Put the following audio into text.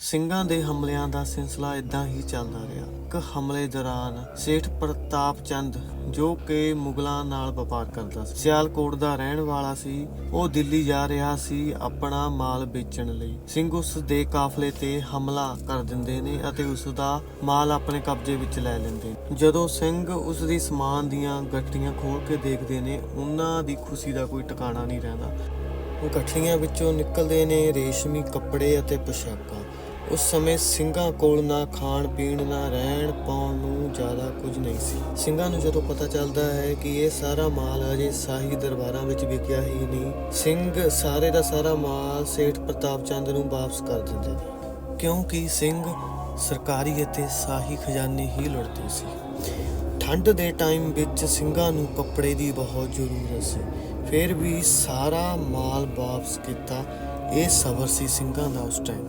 ਸਿੰਘਾਂ ਦੇ ਹਮਲਿਆਂ ਦਾ ਸਿਲਸਿਲਾ ਇਦਾਂ ਹੀ ਚੱਲਦਾ ਰਿਹਾ। ਇੱਕ ਹਮਲੇ ਦੌਰਾਨ ਸੇਠ ਪ੍ਰਤਾਪ ਚੰਦ, ਜੋ ਕਿ ਮੁਗਲਾਂ ਨਾਲ ਵਪਾਰ ਕਰਦਾ ਸੀ, ਸਿਆਲਕੋਟ ਦਾ ਰਹਿਣ ਵਾਲਾ ਸੀ, ਉਹ ਦਿੱਲੀ ਜਾ ਰਿਹਾ ਸੀ ਆਪਣਾ ਮਾਲ ਵੇਚਣ ਲਈ। ਸਿੰਘ ਉਸ ਦੇ ਕਾਫਲੇ ਤੇ ਹਮਲਾ ਕਰ ਦਿੰਦੇ ਨੇ ਅਤੇ ਉਸ ਦਾ ਮਾਲ ਆਪਣੇ ਕਬਜ਼ੇ ਵਿੱਚ ਲੈ ਲੈਂਦੇ ਨੇ। ਜਦੋਂ ਸਿੰਘ ਉਸ ਦੀ ਸਮਾਨ ਦੀਆਂ ਗੱਠੀਆਂ ਖੋਲ ਕੇ ਦੇਖਦੇ ਨੇ, ਉਹਨਾਂ ਦੀ ਖੁਸ਼ੀ ਦਾ ਕੋਈ ਟਿਕਾਣਾ ਨਹੀਂ ਰਹਿੰਦਾ। ਗੱਠੜੀਆਂ ਵਿੱਚੋਂ ਨਿਕਲਦੇ ਨੇ ਰੇਸ਼ਮੀ ਕੱਪੜੇ ਅਤੇ ਪੋਸ਼ਾਕਾਂ। ਉਸ ਸਮੇਂ ਸਿੰਘਾਂ ਕੋਲ ਨਾ ਖਾਣ ਪੀਣ, ਨਾ ਰਹਿਣ ਪਾਉਣ ਨੂੰ ਜ਼ਿਆਦਾ ਕੁਝ ਨਹੀਂ ਸੀ। ਸਿੰਘਾਂ ਨੂੰ ਜਦੋਂ ਪਤਾ ਚੱਲਦਾ ਹੈ ਕਿ ਇਹ ਸਾਰਾ ਮਾਲ ਅਜੇ ਸ਼ਾਹੀ ਦਰਬਾਰਾਂ ਵਿੱਚ ਵਿਕਿਆ ਹੀ ਨਹੀਂ, ਸਿੰਘ ਸਾਰੇ ਦਾ ਸਾਰਾ ਮਾਲ ਸੇਠ ਪ੍ਰਤਾਪ ਚੰਦ ਨੂੰ ਵਾਪਸ ਕਰ ਦਿੰਦੇ ਨੇ। ਕਿਉਂਕਿ ਸਿੰਘ ਸਰਕਾਰੀ ਅਤੇ ਸ਼ਾਹੀ ਖਜ਼ਾਨੇ ਹੀ ਲੁੱਟਦੇ ਸੀ। ਠੰਡ ਦੇ ਟਾਈਮ ਵਿੱਚ ਸਿੰਘਾਂ ਨੂੰ ਕੱਪੜੇ ਦੀ ਬਹੁਤ ਜ਼ਰੂਰਤ ਸੀ। ਫਿਰ ਵੀ ਸਾਰਾ ਮਾਲ ਵਾਪਸ ਕੀਤਾ, ਇਹ ਸਬਰ ਸੀ ਸਿੰਘਾਂ ਦਾ ਉਸ ਟਾਈਮ।